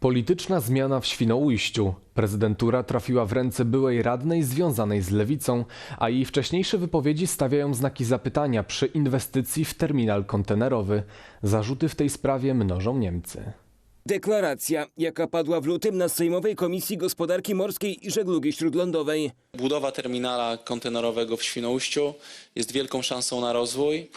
Polityczna zmiana w Świnoujściu. Prezydentura trafiła w ręce byłej radnej związanej z lewicą, a jej wcześniejsze wypowiedzi stawiają znaki zapytania przy inwestycji w terminal kontenerowy. Zarzuty w tej sprawie mnożą Niemcy. Deklaracja, jaka padła w lutym na Sejmowej Komisji Gospodarki Morskiej i Żeglugi Śródlądowej. Budowa terminala kontenerowego w Świnoujściu jest wielką szansą na rozwój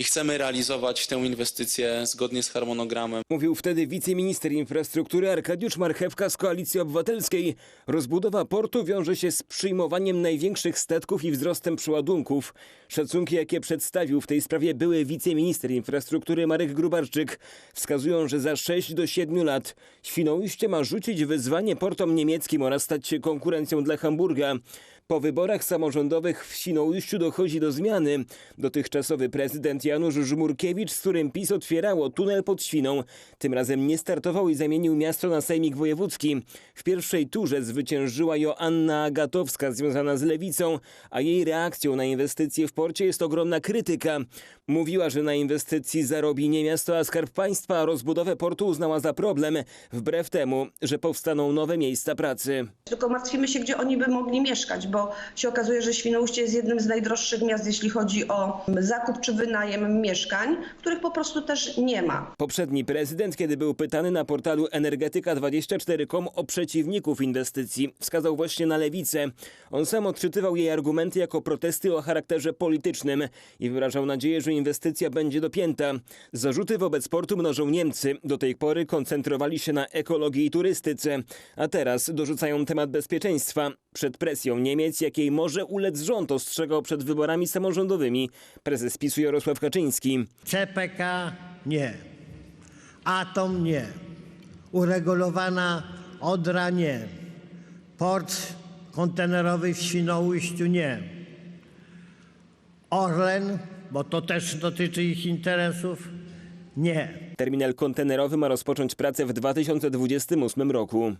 i chcemy realizować tę inwestycję zgodnie z harmonogramem. Mówił wtedy wiceminister infrastruktury Arkadiusz Marchewka z Koalicji Obywatelskiej. Rozbudowa portu wiąże się z przyjmowaniem największych statków i wzrostem przeładunków. Szacunki, jakie przedstawił w tej sprawie były wiceminister infrastruktury Marek Grubarczyk, wskazują, że za 6 do 7 lat Świnoujście ma rzucić wyzwanie portom niemieckim oraz stać się konkurencją dla Hamburga. Po wyborach samorządowych w Świnoujściu dochodzi do zmiany. Dotychczasowy prezydent Janusz Żmurkiewicz, z którym PiS otwierało tunel pod Świną, tym razem nie startował i zamienił miasto na sejmik wojewódzki. W pierwszej turze zwyciężyła Joanna Agatowska związana z lewicą, a jej reakcją na inwestycje w porcie jest ogromna krytyka. Mówiła, że na inwestycji zarobi nie miasto, a skarb państwa, a rozbudowę portu uznała za problem, wbrew temu, że powstaną nowe miejsca pracy. Tylko martwimy się, gdzie oni by mogli mieszkać, bo się okazuje, że Świnoujście jest jednym z najdroższych miast, jeśli chodzi o zakup czy wynajem mieszkań, których po prostu też nie ma. Poprzedni prezydent, kiedy był pytany na portalu Energetyka24.com o przeciwników inwestycji, wskazał właśnie na lewicę. On sam odczytywał jej argumenty jako protesty o charakterze politycznym i wyrażał nadzieję, że inwestycja będzie dopięta. Zarzuty wobec portu mnożą Niemcy. Do tej pory koncentrowali się na ekologii i turystyce, a teraz dorzucają temat bezpieczeństwa. Przed presją Niemiec, jakiej może ulec rząd, ostrzegał przed wyborami samorządowymi prezes PiSu Jarosław Kaczyński. CPK nie. Atom nie. Uregulowana Odra nie. Port kontenerowy w Świnoujściu nie. Orlen, bo to też dotyczy ich interesów, nie. Terminal kontenerowy ma rozpocząć pracę w 2028 roku.